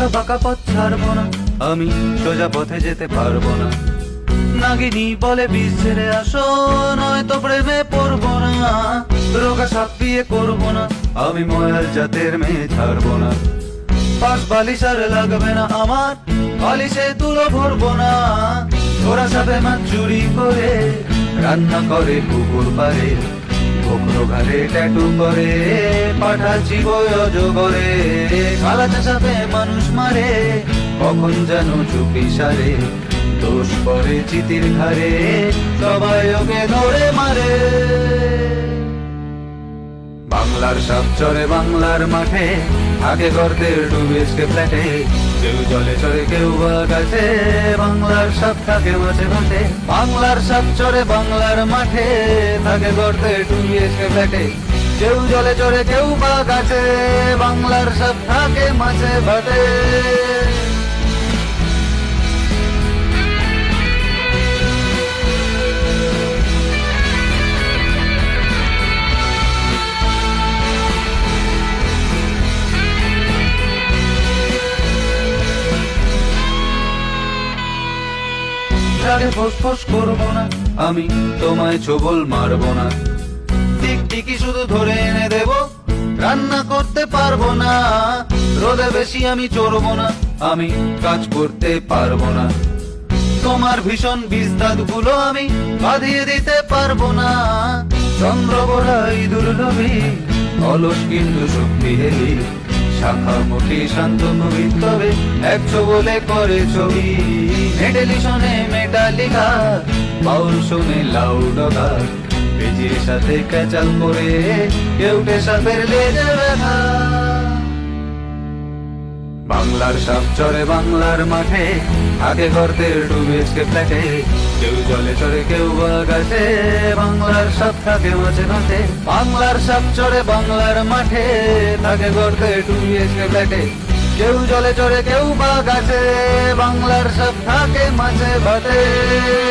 আঁকা বাঁকা পথ ছাড়বো না। আমি সোজা পথে যেতে পারব না। নাগিনী বলে বিষ ছেড়ে আসো, নয়তো প্রেমে পড়ব না। রোগা সাপ বিয়ে করব না। আমি ময়াল জাতের মেয়ে, ছাড়বো না। পাশ বালিশ আর লাগবে না আমার। বালিশে তুলো ভরবো না। ওরা সাপে মাছ চুরি করে রান্না করে কুকুর পারে বকরো ট্যাটু করে, পাঠাচ্ছি বয়জ করে। কালাচা সাপে মানুষ মারে, কখন যেন চুপি সারে। দোষ করে চিতির ঘরে সবাই ওকে ধরে মারে। বাংলার সব চরে বাংলার মাঠে, আগে গর্তের ডুবেছে ফ্ল্যাটে। কেউ জলে চরে কেউ বা বাংলার সব থাকে মাঝে মাঠে বাংলার সব চরে বাংলার মাঠে, থাকে গর্তে ডুবিয়েছে ফ্ল্যাটে। কেউ জলে চরে কেউ বা গাছে বাংলার সব থাকে মাঝে ভাটে রাগে ফোস ফোস করব না, আমি তোমায় ছবল মারবো না। টিকটিকি শুধু ধরে এনে দেব, রান্না করতে পারব না। রোদে বেশি আমি চড়বো না, আমি কাজ করতে পারব না। তোমার ভীষণ বিস্তাদগুলো আমি বাঁধিয়ে দিতে পারব না। চন্দ্র বড়া ইঁদুর নবী অলস কিন্তু শক্তিশালী শাখা মুখী শান্ত নবী তবে একশো বলে করে ছবি। শুনে পেজির সাথে ক্যাচাল করে বাংলার সাপ চরে বাংলার মাঠে, আগে গর্তের ডুবেছে ফ্ল্যাটে। কেউ জলে চরে কেউ গাছে বাংলার সাপ থাকে মাঝে মাঠে বাংলার সাপ চরে বাংলার মাঠে থাকে গর্তে ডুবিয়েছে ফ্ল্যাটে। কেউ জলে চরে কেউ বা গাছে বাংলার সাপ থাকে মাঝে ভাটে